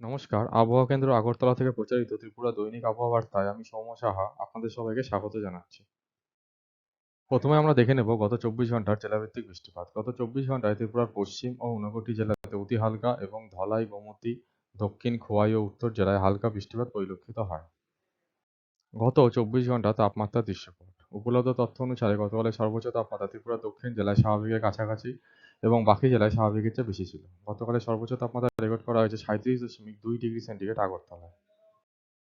নমস্কার, আবহাওয়া কেন্দ্র আগরতলা থেকে প্রচারিত ত্রিপুরা দৈনিক আবহাওয়া বার্তায় আমি সৌম সাহা আপনাদের সবাইকে স্বাগত জানাচ্ছি। প্রথমে আমরা দেখে নেব গত চব্বিশ ঘণ্টার জেলাভিত্তিক বৃষ্টিপাত। গত চব্বিশ ঘন্টায় ত্রিপুরার পশ্চিম ও ঊনকোটি জেলাতে অতি হালকা এবং ধলাই গোমতী, দক্ষিণ খোয়াই ও উত্তর জেলায় হালকা বৃষ্টিপাত পরিলক্ষিত হয়। গত চব্বিশ ঘণ্টা তাপমাত্রা দৃশ্যপট। উপলব্ধ তথ্য অনুসারে গতকালের সর্বোচ্চ তাপমাত্রা ত্রিপুরা, দক্ষিণ জেলায় স্বাভাবিকের কাছাকাছি এবং বাকি জেলায় স্বাভাবিকের চেয়ে বেশি ছিল। গতকালের সর্বোচ্চ তাপমাত্রা রেকর্ড করা হয়েছে সাঁত্রিশ দশমিক দুই ডিগ্রি সেন্টিগ্রেড আগরতলায়।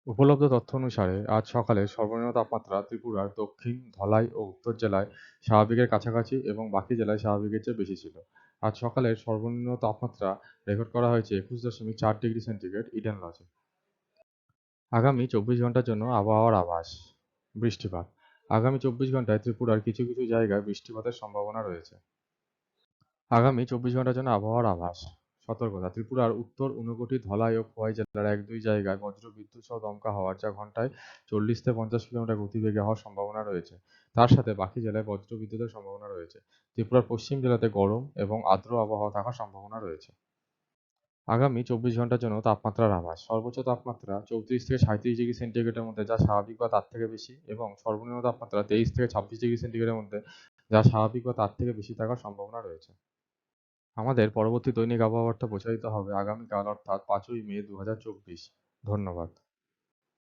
উপলব্ধ তথ্য অনুসারে আজ সকালে সর্বনিম্ন তাপমাত্রা ত্রিপুরার দক্ষিণ, ধলাই ও উত্তর জেলায় স্বাভাবিকের কাছাকাছি এবং বাকি জেলায় স্বাভাবিকের চেয়ে বেশি ছিল। আজ সকালের সর্বনিম্ন তাপমাত্রা রেকর্ড করা হয়েছে একুশ দশমিক চার ডিগ্রি সেন্টিগ্রেড ইডেন লজে। আগামী চব্বিশ ঘণ্টার জন্য আবহাওয়ার আভাস। বৃষ্টিপাত। আগামী চব্বিশ ঘন্টায় ত্রিপুরার কিছু কিছু জায়গায় বৃষ্টিপাতের সম্ভাবনা রয়েছে। আগামী চব্বিশ ঘণ্টার জন্য আবহাওয়ার আভাস। সতর্কতা, ত্রিপুরার উত্তর ঊনকোটি ধলাই ও খোয়াই জেলার এক, দুই জায়গায় বজ্র, বিদ্যুৎ সহ দমকা হওয়ার, যা ঘন্টায় চল্লিশ থেকে পঞ্চাশ কিলোমিটার গতিবেগে হওয়ার সম্ভাবনা রয়েছে। তার সাথে বাকি জেলায় বজ্র, বিদ্যুতের সম্ভাবনা রয়েছে। ত্রিপুরার পশ্চিম জেলাতে গরম এবং আর্দ্র আবহাওয়া থাকার সম্ভাবনা রয়েছে। আগামী চব্বিশ ঘণ্টার জন্য তাপমাত্রার আভাস। সর্বোচ্চ তাপমাত্রা চৌত্রিশ থেকে সাঁত্রিশ ডিগ্রি সেন্টিগ্রেডের মধ্যে, যা স্বাভাবিক বা তার থেকে বেশি, এবং সর্বনিম্ন তাপমাত্রা তেইশ থেকে ছাব্বিশ ডিগ্রি সেন্টিগ্রেডের মধ্যে, যা স্বাভাবিক বা তার থেকে বেশি থাকার সম্ভাবনা রয়েছে। আমাদের পরবর্তী দৈনিক আবহাওয়া বার্তা প্রচারিত হবে আগামীকাল, অর্থাৎ পাঁচই মে দু হাজার চব্বিশ। ধন্যবাদ।